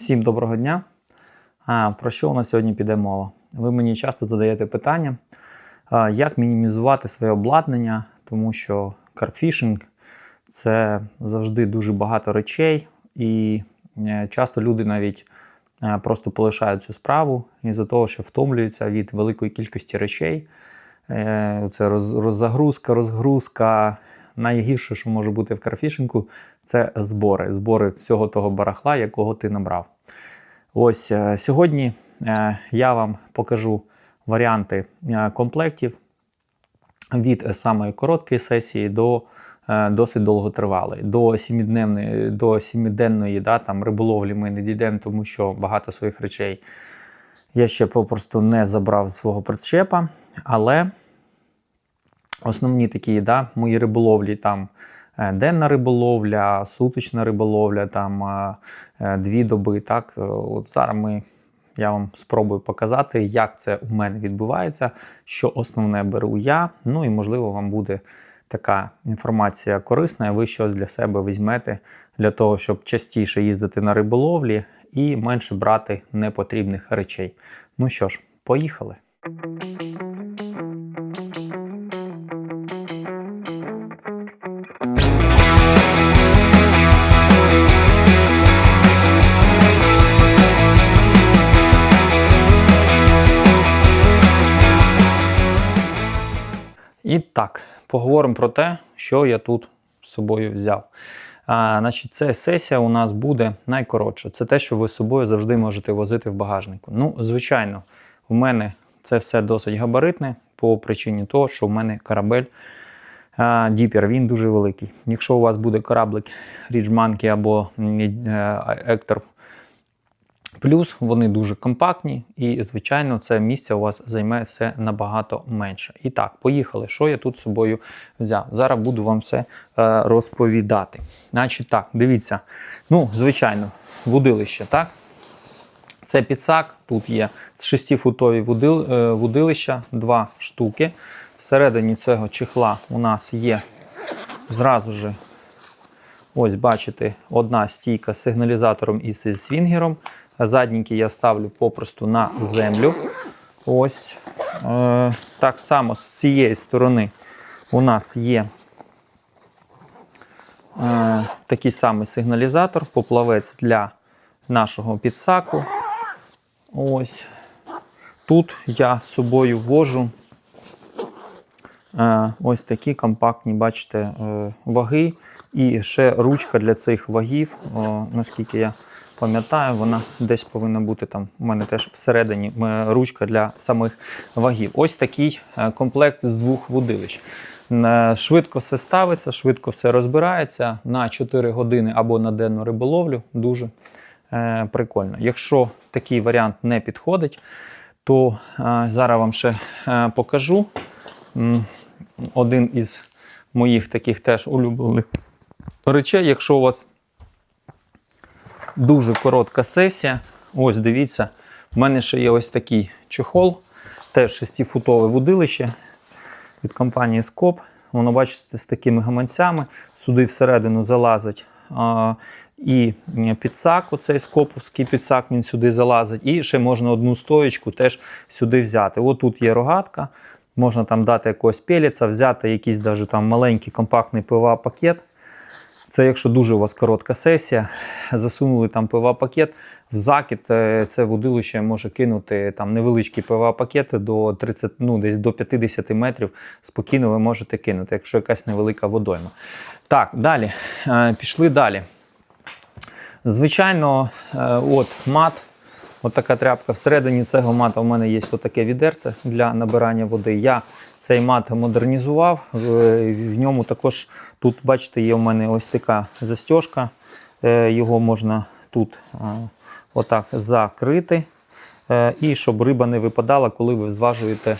Всім доброго дня. А, Про що у нас сьогодні піде мова? Ви мені часто задаєте питання, як мінімізувати своє обладнання, тому що карпфішинг це завжди дуже багато речей, і е, часто люди навіть е, просто полишають цю справу із-за того, що втомлюються від великої кількості речей. Е, Це роз, роззагрузка, розгрузка. Найгірше, що може бути в карфішингу, це збори. Збори всього того барахла, якого ти набрав. Ось е, сьогодні е, я вам покажу варіанти е, комплектів від самої короткої сесії до досить довготривалої. До сімідневної, до сімиденної да, там, риболовлі ми не дійдемо, тому що багато своїх речей я ще попросту не забрав свого причепа. Але основні такі да, мої риболовлі там. е, Денна риболовля, сутична риболовля, там е, е, дві доби. Так, от зараз ми, я вам спробую показати, як це у мене відбувається, що основне беру я. Ну і можливо, вам буде така інформація корисна, і ви щось для себе візьмете для того, щоб частіше їздити на риболовлі і менше брати непотрібних речей. Ну що ж, поїхали. І так, поговоримо про те, що я тут з собою взяв. А, значить, Ця сесія у нас буде найкоротша. Це те, що ви з собою завжди можете возити в багажнику. Ну, звичайно, у мене це все досить габаритне по причині того, що в мене корабель а, Діпер, він дуже великий. Якщо у вас буде кораблик Monkey або е, Ектор Плюс вони дуже компактні, і, звичайно, це місце у вас займе все набагато менше. І так, поїхали. Що я тут з собою взяв? Зараз буду вам все е, розповідати. Значить, так, дивіться. Ну, звичайно, вудилище, так? Це підсак, тут є 6-футові вудил, е, вудилища, два штуки. Всередині цього чехла у нас є зразу же, ось бачите, одна стійка з сигналізатором і з свінгером. Задненький я ставлю попросту на землю. Ось е, так само з цієї сторони у нас є е, такий самий сигналізатор, поплавець для нашого підсаку. Ось тут я з собою вожу е, ось такі компактні, бачите, е, ваги. І ще ручка для цих вагів, о, наскільки я пам'ятаю, вона десь повинна бути там. У мене теж всередині е, ручка для самих вагів. Ось такий е, комплект з двох вудилищ. Е, Швидко все ставиться, швидко все розбирається на 4 години або на денну риболовлю. Дуже е, прикольно. Якщо такий варіант не підходить, то е, зараз вам ще е, покажу один із моїх таких теж улюблених речей, якщо у вас дуже коротка сесія, ось дивіться, в мене ще є ось такий чехол, теж 6-футове вудилище від компанії Скоп. Воно, бачите, з такими гаманцями. Сюди всередину залазить і підсак, оцей скоповський підсак, він сюди залазить. І ще можна одну стоєчку теж сюди взяти. От тут є рогатка. Можна там дати якогось пеліця, взяти якийсь даже там маленький компактний пива пакет. Це якщо дуже у вас коротка сесія, засунули там пива пакет в закид, е, це водилище може кинути там невеличкі пива пакети до 30, ну десь до 50 метрів. Спокійно ви можете кинути, якщо якась невелика водойма. Так, далі. Е, Пішли далі. Звичайно, е, от мат. От така тряпка. Всередині цього мата у мене є отаке відерце для набирання води. Я цей мат модернізував. В в ньому також тут, бачите, є у мене ось така застіжка. Е, Його можна тут е, отак закрити. Е, І щоб риба не випадала, коли ви зважуєте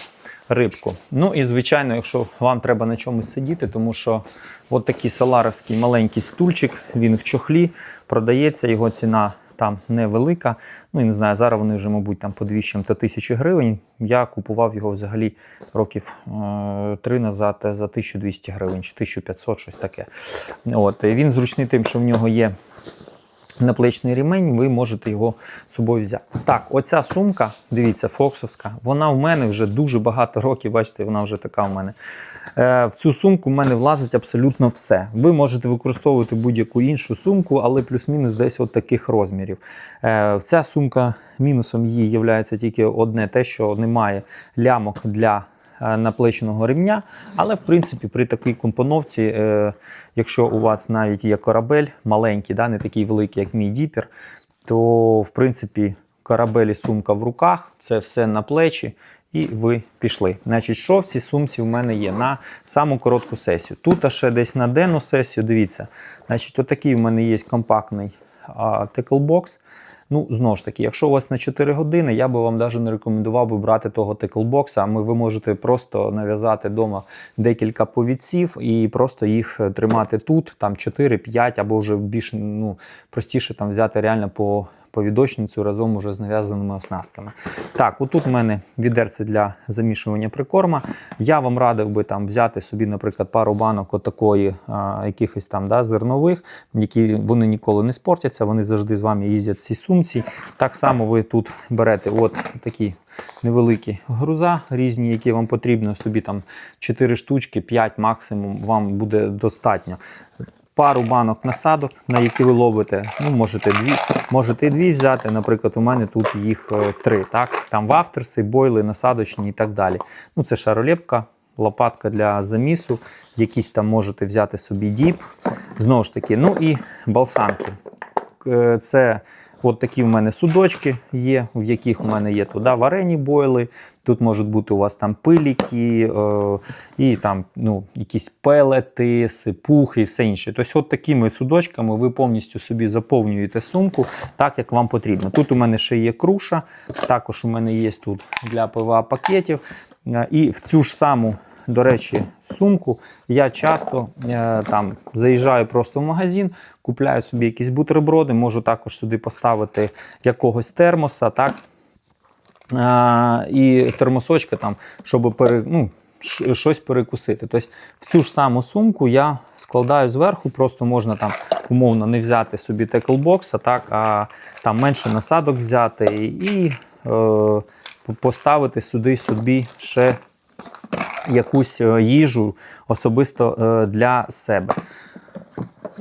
рибку. Ну і звичайно, якщо вам треба на чомусь сидіти, тому що от такий саларовський маленький стульчик, він в чохлі продається, його ціна там невелика. Ну і не знаю, зараз вони вже, мабуть, там по 200 та тисячі гривень. Я купував його взагалі років е, три назад за 1200 гривень чи 1500, щось таке. От. Він зручний тим, що в нього є наплечний ремень, ви можете його з собою взяти. Так, оця сумка, дивіться, фоксовська, вона в мене вже дуже багато років, бачите, вона вже така в мене. Е, В цю сумку в мене влазить абсолютно все. Ви можете використовувати будь-яку іншу сумку, але плюс-мінус десь от таких розмірів. Е, Ця сумка мінусом її є тільки одне те, що немає лямок для наплечного ремня. Але, в принципі, при такій компоновці, е, якщо у вас навіть є корабель маленький, не такий великий, як мій діпер, то в принципі корабель і сумка в руках, це все на плечі. І ви пішли. Значить, що в цій сумці в мене є на саму коротку сесію. Тут ще десь на денну сесію, дивіться, значить, отакий в мене є компактний теклбокс. Ну, знову ж таки, якщо у вас на 4 години, я би вам навіть не рекомендував би брати того теклбокса. Ми ви можете просто нав'язати вдома декілька повідців і просто їх е, тримати тут, там 4-5, або вже більш ну, простіше там взяти реально по повідочницю разом уже з нав'язаними оснастками. Так, отут в мене відерце для замішування прикорма. Я вам радив би там взяти собі, наприклад, пару банок отакої, а, якихось там да, зернових, які вони ніколи не спортяться, вони завжди з вами їздять в цій сумці. Так само ви тут берете от такі невеликі груза різні, які вам потрібно, собі там 4 штучки, 5 максимум вам буде достатньо. Пару банок насадок, на які ви ловите. Ну, можете дві, можете і дві взяти. Наприклад, у мене тут їх е, три. Так? Там вафтерси, бойли, насадочні і так далі. Ну, Це шаролепка, лопатка для замісу, якісь там можете взяти собі діп. Знову ж таки, ну і балсанки. Е, Це от такі в мене судочки є, в яких у мене є туди варені бойли. Тут можуть бути у вас там пиліки, е, і там ну, якісь пелети, сипухи і все інше. Тобто, от такими судочками ви повністю собі заповнюєте сумку так, як вам потрібно. Тут у мене ще є круша, також у мене є тут для ПВА пакетів. Е, І в цю ж саму до речі, сумку. Я часто е, там заїжджаю просто в магазин, купляю собі якісь бутерброди, можу також сюди поставити якогось термоса, так? Е, і термосочка, там, щоб пере, ну, щось перекусити. Тобто в цю ж саму сумку я складаю зверху, просто можна там умовно не взяти собі теклбокса, так, а там менше насадок взяти і е, поставити сюди собі ще якусь е, їжу особисто е, для себе.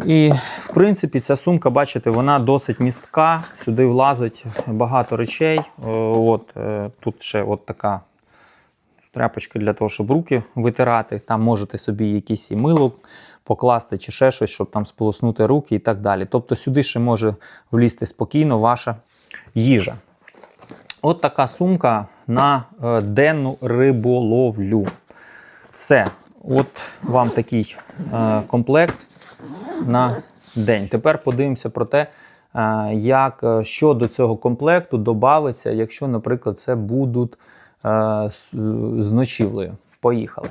І, в принципі, ця сумка, бачите, вона досить містка. Сюди влазить багато речей. Е, От, тут ще от така тряпочка для того, щоб руки витирати. Там можете собі якісь і мило покласти чи ще щось, щоб там сполоснути руки і так далі. Тобто сюди ще може влізти спокійно ваша їжа. От така сумка на денну риболовлю. Все. От вам такий е, комплект на день. Тепер подивимося про те, е, як, е, що до цього комплекту додавиться, якщо, наприклад, це будуть е, з, з ночівлею. Поїхали.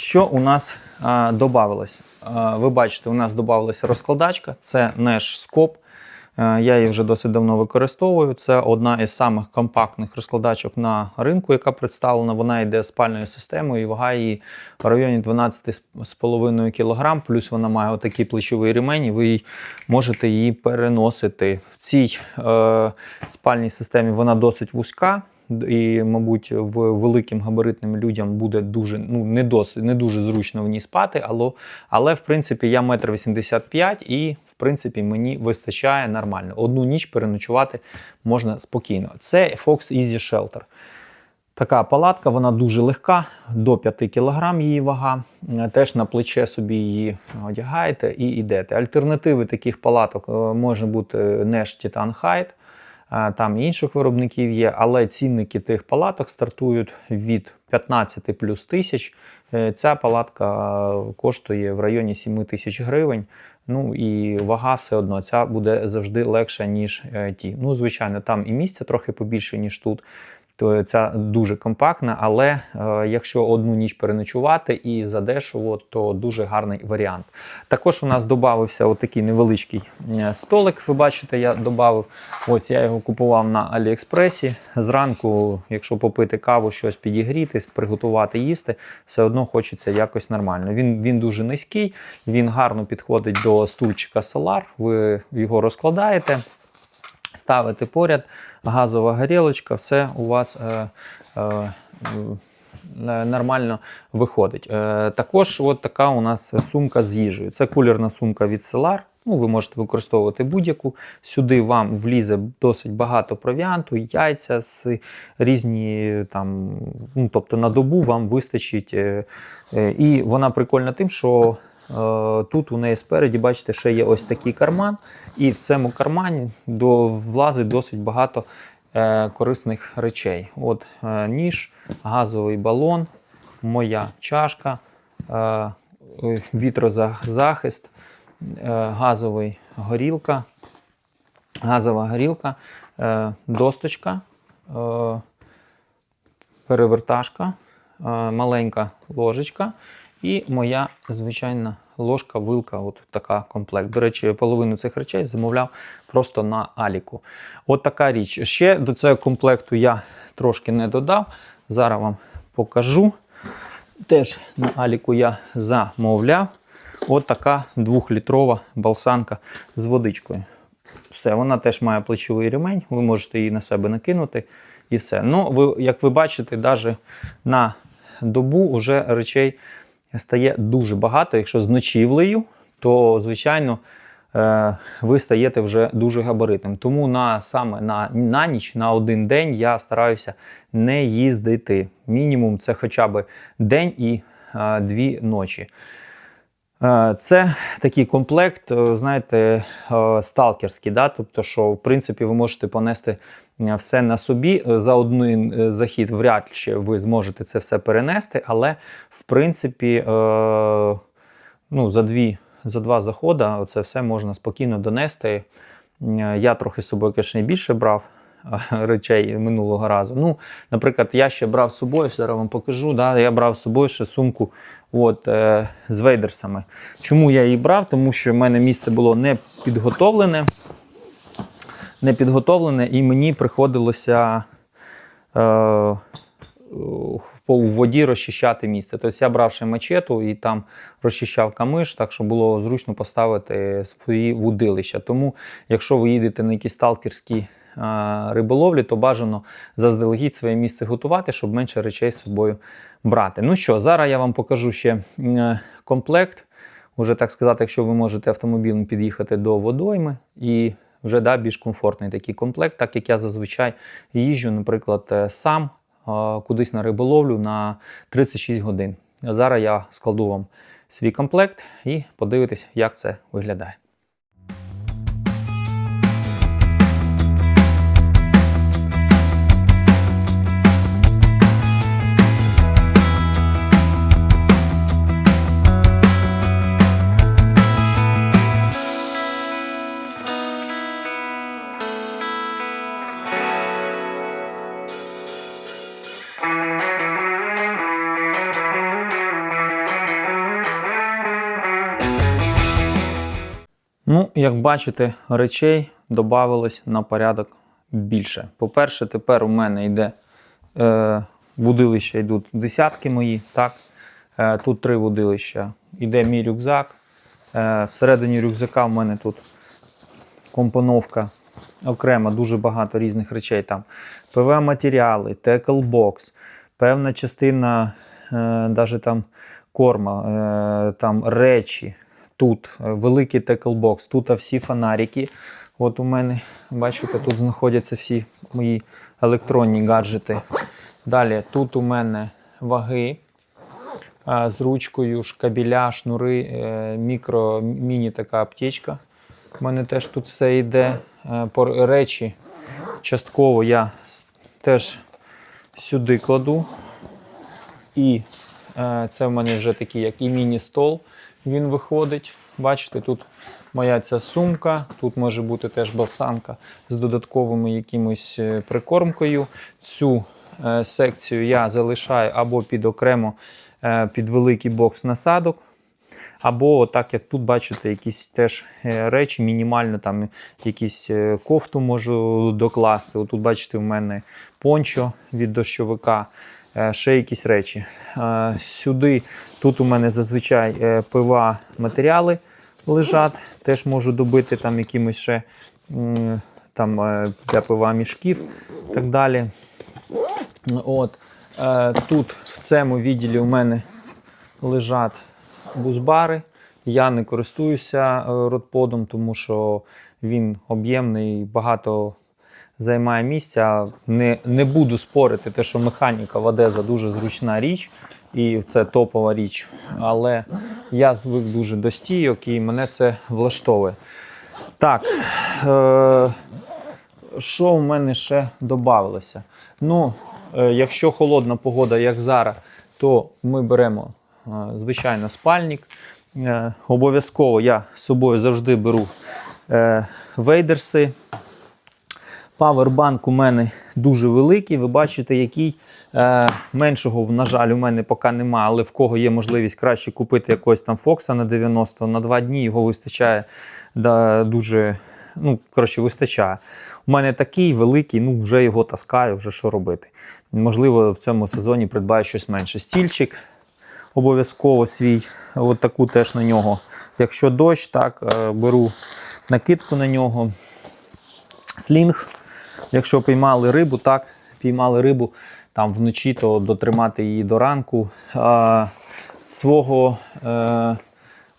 Що у нас а, додавалось? А, ви бачите, у нас додавалася розкладачка, це Scope. Е, Я її вже досить давно використовую. Це одна із самих компактних розкладачок на ринку, яка представлена. Вона йде спальною системою і вага її в районі 12,5 кг. Плюс вона має отакий плечовий ремень, і ви її можете її переносити. В цій е, спальній системі вона досить вузька. І, мабуть, в великим габаритним людям буде дуже ну не досить не дуже зручно в ній спати, але, але в принципі я метр 85 і в принципі мені вистачає нормально. Одну ніч переночувати можна спокійно. Це Fox Easy Shelter. Така палатка, вона дуже легка, до 5 кг її вага. Е, Теж на плече собі її одягаєте і йдете. Альтернативи таких палаток е, може бути Nash Titan Hide. Е, Там інших виробників є, але цінники тих палаток стартують від 15 плюс тисяч. Е, Ця палатка коштує в районі 7 тисяч гривень. Ну і вага все одно ця буде завжди легша, ніж е, ті. Ну, звичайно, там і місця трохи побільше, ніж тут. То ця дуже компактна, але е, якщо одну ніч переночувати і задешево, то дуже гарний варіант. Також у нас додався отакий невеличкий е, столик. Ви бачите, я додав. Ось я його купував на Аліекспресі. Зранку, якщо попити каву, щось підігріти, приготувати їсти, все одно хочеться якось нормально. Він, він дуже низький, він гарно підходить до стульчика Solar. Ви його розкладаєте. Ставите поряд, газова горілочка, все у вас е, е, е, нормально виходить. Е, також от така у нас сумка з їжею. Це кулерна сумка від Solar. Ну, ви можете використовувати будь-яку. Сюди вам влізе досить багато провіанту, яйця з різні там, ну, тобто на добу вам вистачить. е, І вона прикольна тим, що тут у неї спереді, бачите, ще є ось такий карман, і в цьому кармані влазить досить багато е, корисних речей. От е, ніж, газовий балон, моя чашка, е, е, вітрозахист, е, газовий горілка, газова горілка, е, досточка, е, переверташка, е, маленька ложечка і моя звичайна ложка, вилка, от така комплект. До речі, половину цих речей замовляв просто на Аліку. От така річ. Ще до цього комплекту я трошки не додав. Зараз вам покажу. Теж на Аліку я замовляв. От така двохлітрова балсанка з водичкою. Все, вона теж має плечовий ремень, ви можете її на себе накинути і все. Ну, ви, як ви бачите, навіть на добу вже речей стає дуже багато. Якщо з ночівлею, то, звичайно, е, ви стаєте вже дуже габаритним. Тому на, саме на, на ніч, на один день я стараюся не їздити. Мінімум це хоча б день і е, дві ночі. Е, Це такий комплект, е, знаєте, е, сталкерський, да? тобто, що в принципі ви можете понести все на собі. За один захід вряд чи ви зможете це все перенести, але в принципі, ну, за, дві, за два заходи це все можна спокійно донести. Я трохи з собою, звісно, більше брав речей минулого разу. Ну, наприклад, я ще брав з собою, зараз вам покажу. Да? Я брав з собою ще сумку от, е, з вейдерсами. Чому я її брав? Тому що в мене місце було не підготовлене, не підготовлене, і мені приходилося е, у воді розчищати місце. Тобто я брав ще мачету і там розчищав камиш, так що було зручно поставити свої вудилища. Тому, якщо ви їдете на якісь сталкерські риболовлі, то бажано заздалегідь своє місце готувати, щоб менше речей з собою брати. Ну що, зараз я вам покажу ще комплект. Уже так сказати, якщо ви можете автомобілем під'їхати до водойми і вже да, більш комфортний такий комплект, так як я зазвичай їжджу, наприклад, е, сам е, кудись на риболовлю на 36 годин. Зараз я складу вам свій комплект і подивитесь, як це виглядає. Як бачите, речей додавалось на порядок більше. По-перше, тепер у мене йде е, вудилища йдуть десятки мої. так? Е, тут три вудилища. Іде мій рюкзак. Е, всередині рюкзака в мене тут компоновка окремо, дуже багато різних речей. Там ПВ-матеріали, теклбокс, певна частина е, даже там корма, е, там речі. Тут е, великий теклбокс, тут всі фонарики. От у мене, бачите, тут знаходяться всі мої електронні гаджети. Далі тут у мене ваги з ручкою, шкабіля, шнури, е, мікро, міні така аптечка. У мене теж тут все йде. Е, по речі частково я теж сюди кладу. І це в мене вже такий, як і міні-стол. Він виходить. Бачите, тут моя ця сумка, тут може бути теж балсанка з додатковими якимось е, прикормкою. Цю е, секцію я залишаю або під окремо е, під великий бокс насадок. Або так як тут бачите, якісь теж е, речі, мінімально там якісь е, кофту можу докласти. Отут бачите, у мене пончо від дощовика, ще якісь речі. Е, Сюди, тут у мене зазвичай е, пива матеріали лежать, теж можу добити там якимось ще там, е, для пива мішків і так далі. От. Е, Тут в цьому відділі у мене лежать бузбари. Я не користуюся е, ротподом, тому що він об'ємний, багато займає місця. Не, не буду спорити, те, що механіка Вадеза дуже зручна річ, і це топова річ. Але я звик дуже до стійок і мене це влаштовує. Так, е, що в мене ще додавалося? Ну, е, якщо холодна погода, як зараз, то ми беремо е, звичайно спальник. Е, обов'язково я з собою завжди беру е, вейдерси. Павербанк у мене дуже великий. Ви бачите, який е, меншого, на жаль, у мене поки немає, але в кого є можливість краще купити якогось там Фокса на 90 на 2 дні, його вистачає да, дуже. Ну, коротше, вистачає. У мене такий великий, ну вже його таскаю, вже що робити. Можливо, в цьому сезоні придбаю щось менше. Стільчик обов'язково свій, от таку теж на нього. Якщо дощ, так, е, беру накидку на нього, слінг. Якщо піймали рибу, так, піймали рибу там вночі, то дотримати її до ранку. А, свого, е,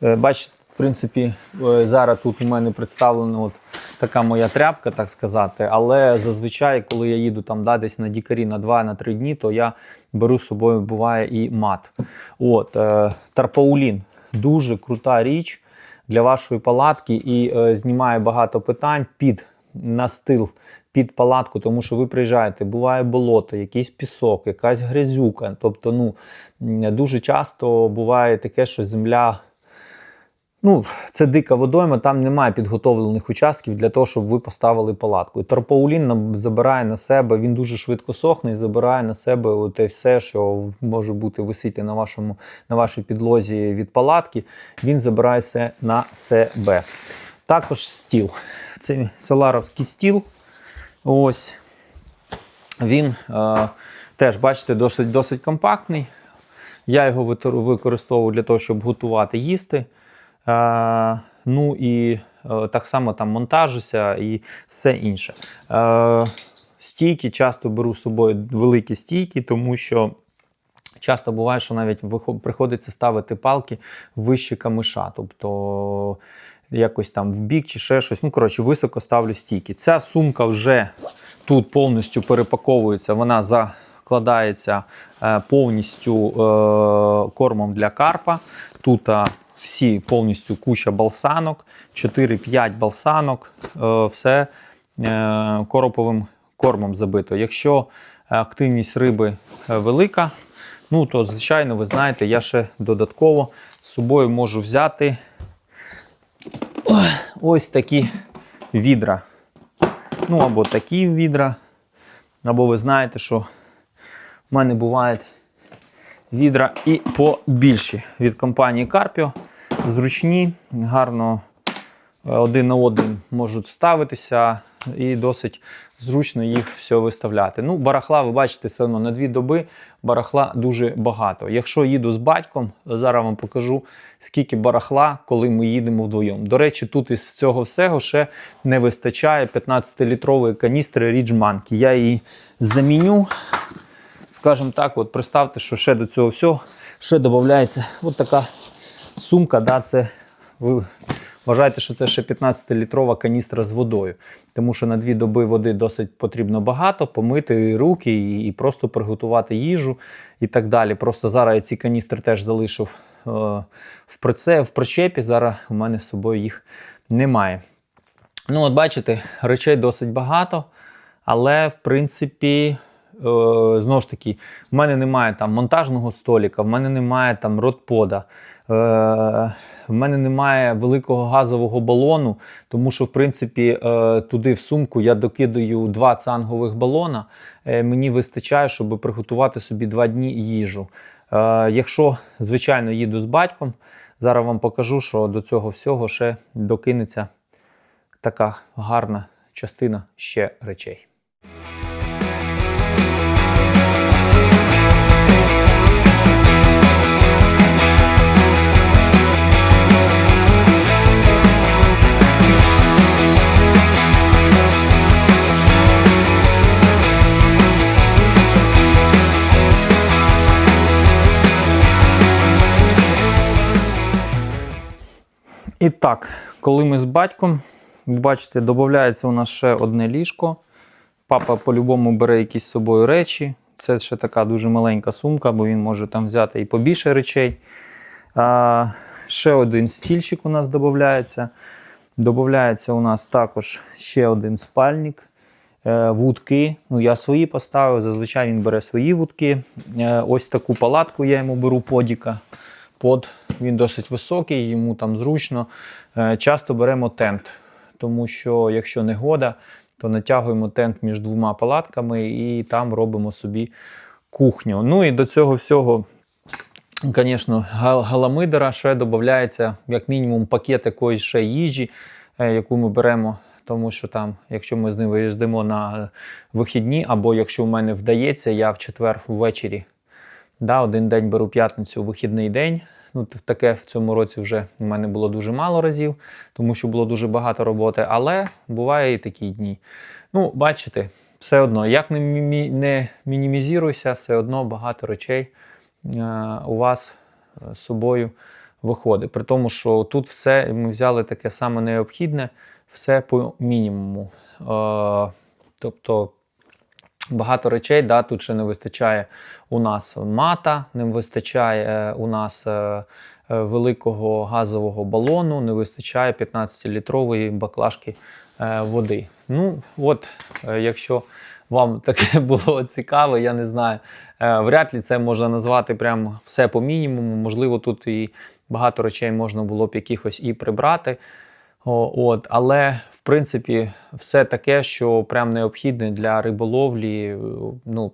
е, бачите, в принципі, е, зараз тут у мене представлена от така моя тряпка, так сказати. Але зазвичай, коли я їду там да, десь на дікарі на 2-3 дні, то я беру з собою, буває, і мат. От, е, Тарпаулін дуже крута річ для вашої палатки і е, знімає багато питань під настил під палатку, тому що ви приїжджаєте, буває болото, якийсь пісок, якась грязюка. Тобто, ну дуже часто буває таке, що земля. Ну, це дика водойма, там немає підготовлених участків для того, щоб ви поставили палатку. І Тарпаулін забирає на себе, він дуже швидко сохне і забирає на себе те все, що може бути висіти на, вашому, на вашій підлозі від палатки. Він забирає все на себе. Також стіл. Це соларовський стіл. Ось. Він е, теж, бачите, досить, досить компактний. Я його використовую для того, щоб готувати їсти. Е, ну і е, так само там монтажуся і все інше. Е, стійки часто беру з собою великі стійки, тому що часто буває, що навіть приходиться ставити палки вище камиша. Тобто якось там в бік чи ще щось. Ну, коротше, високо ставлю стійки. Ця сумка вже тут повністю перепаковується, вона закладається е, повністю е, кормом для карпа. Тут всі повністю куча балсанок, 4-5 балсанок, е, все е, короповим кормом забито. Якщо активність риби е, велика, ну то звичайно, ви знаєте, я ще додатково з собою можу взяти ось такі відра. Ну, або такі відра. Або ви знаєте, що в мене бувають відра і побільші від компанії Carpio. Зручні, гарно е, один на один можуть ставитися і досить зручно їх все виставляти. Ну, барахла, ви бачите, все одно на дві доби барахла дуже багато. Якщо їду з батьком, зараз вам покажу, скільки барахла, коли ми їдемо вдвоєм. До речі, тут із цього всього ще не вистачає 15-літрової каністри Monkey. Я її заміню. Скажімо так, от представте, що ще до цього всього ще додається от така сумка. Да, це ви вважаєте, що це ще 15-літрова каністра з водою. Тому що на дві доби води досить потрібно багато, помити руки і, просто приготувати їжу і так далі. Просто зараз я ці каністри теж залишив е, в причепі. Зараз у мене з собою їх немає. Ну, от бачите, речей досить багато, але в принципі. Знову ж таки, в мене немає там монтажного століка, в мене немає там ротпода, е, в мене немає великого газового балону, тому що, в принципі, е, туди в сумку я докидаю два цангових балона. Е, мені вистачає, щоб приготувати собі два дні їжу. Е, якщо, звичайно, їду з батьком, зараз вам покажу, що до цього всього ще докинеться така гарна частина ще речей. І так, коли ми з батьком, бачите, додається у нас ще одне ліжко. Папа по-любому бере якісь з собою речі. Це ще така дуже маленька сумка, бо він може там взяти і побільше речей. А, ще один стільчик у нас додається. Додається у нас також ще один спальник. Е, вудки. Ну, я свої поставив. Зазвичай він бере свої вудки. Е, ось таку палатку я йому беру подіка. Под він досить високий, йому там зручно. Е, Часто беремо тент, тому що якщо негода, то натягуємо тент між двома палатками і там робимо собі кухню. Ну і до цього всього, звісно, галамидера ще додається як мінімум пакет якоїсь ще їжі, е, яку ми беремо. Тому що там, якщо ми з ним виїздимо на вихідні, або якщо в мене вдається, я в четвер ввечері Да, один день беру п'ятницю, вихідний день. Ну, таке в цьому році вже у мене було дуже мало разів, тому що було дуже багато роботи, але буває і такі дні. Ну, бачите, все одно, як не, мі- не мінімізуйся, все одно багато речей е, у вас е, з собою виходить. При тому, що тут все ми взяли таке саме необхідне, все по мінімуму. Е, тобто Багато речей, да, тут ще не вистачає у нас мата, не вистачає е, у нас е, е, великого газового балону, не вистачає 15-літрової баклажки води. Ну, от, якщо вам таке було цікаво, я не знаю. Вряд ли це можна назвати прям все по мінімуму. Можливо, тут і багато речей можна було б якихось і прибрати. От, але в принципі все таке, що прям необхідне для риболовлі. е, Ну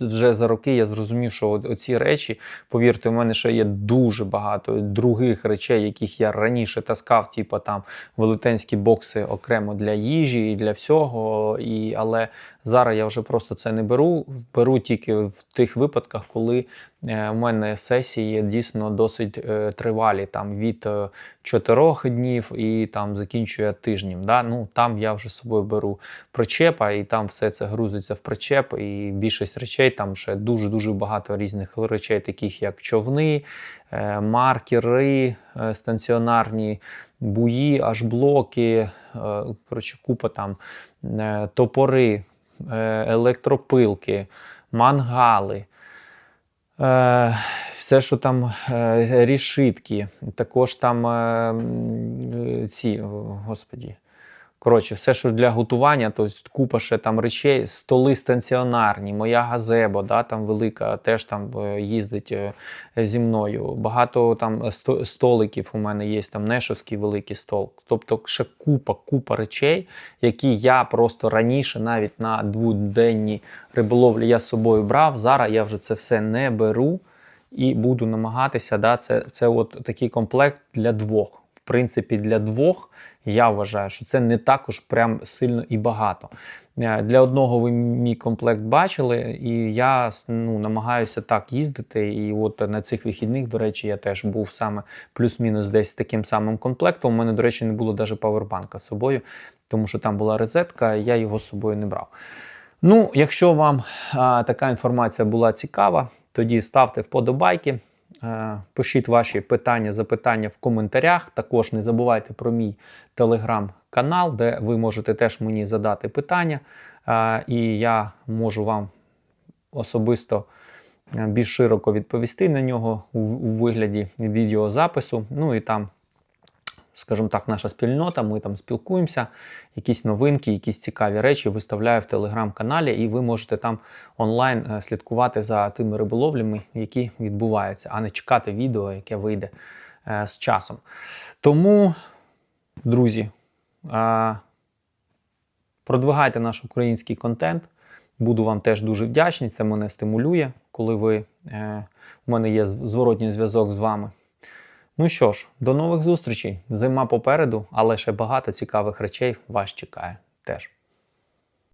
вже за роки я зрозумів, що оці речі, повірте, у мене ще є дуже багато других речей, яких я раніше таскав, типу там велетенські бокси окремо для їжі і для всього. І, але зараз я вже просто це не беру. Беру тільки в тих випадках, коли е, в мене сесії дійсно досить е, тривалі, там від е, 4 днів і там закінчує тижнем. Да? Ну, там я вже з собою беру причепа, і там все це грузиться в причеп, і більшість речей там ще дуже-дуже багато різних речей, таких як човни, е, маркери е, станціонарні, буї, аж блоки, е, коротше, купа там е, топори, е, електропилки, мангали. Е, все, що там е, рішитки, також там е, е, ці, господі. Коротше, все, що для готування, то купа ще там речей, столи станціонарні, моя газебо, да, там велика, теж там е, їздить е, зі мною. Багато там столиків у мене є, там Нешовський великий стол. Тобто ще купа, купа речей, які я просто раніше, навіть на дводенні риболовлі, я з собою брав. Зараз я вже це все не беру і буду намагатися. Да, це, це от такий комплект для двох. Принципі, для двох я вважаю, що це не також прям сильно і багато. Е, Для одного ви мій комплект бачили, і я ну, намагаюся так їздити. І от на цих вихідних, до речі, я теж був саме плюс-мінус десь таким самим комплектом. У мене, до речі, не було навіть павербанка з собою, тому що там була розетка, я його з собою не брав. Ну, якщо вам а, така інформація була цікава, тоді ставте вподобайки, пишіть ваші питання, запитання в коментарях. Також не забувайте про мій телеграм-канал, де ви можете теж мені задати питання, е, і я можу вам особисто е, більш широко відповісти на нього у вигляді відеозапису. Ну і там скажімо так, наша спільнота. Ми там спілкуємося, якісь новинки, якісь цікаві речі виставляю в телеграм-каналі, і ви можете там онлайн е, слідкувати за тими риболовлями, які відбуваються, а не чекати відео, яке вийде е, з часом. Тому, друзі, е, продвигайте наш український контент. Буду вам теж дуже вдячний. Це мене стимулює, коли ви е, у мене є зворотній зв'язок з вами. Ну що ж, до нових зустрічей. Зима попереду, але ще багато цікавих речей вас чекає теж.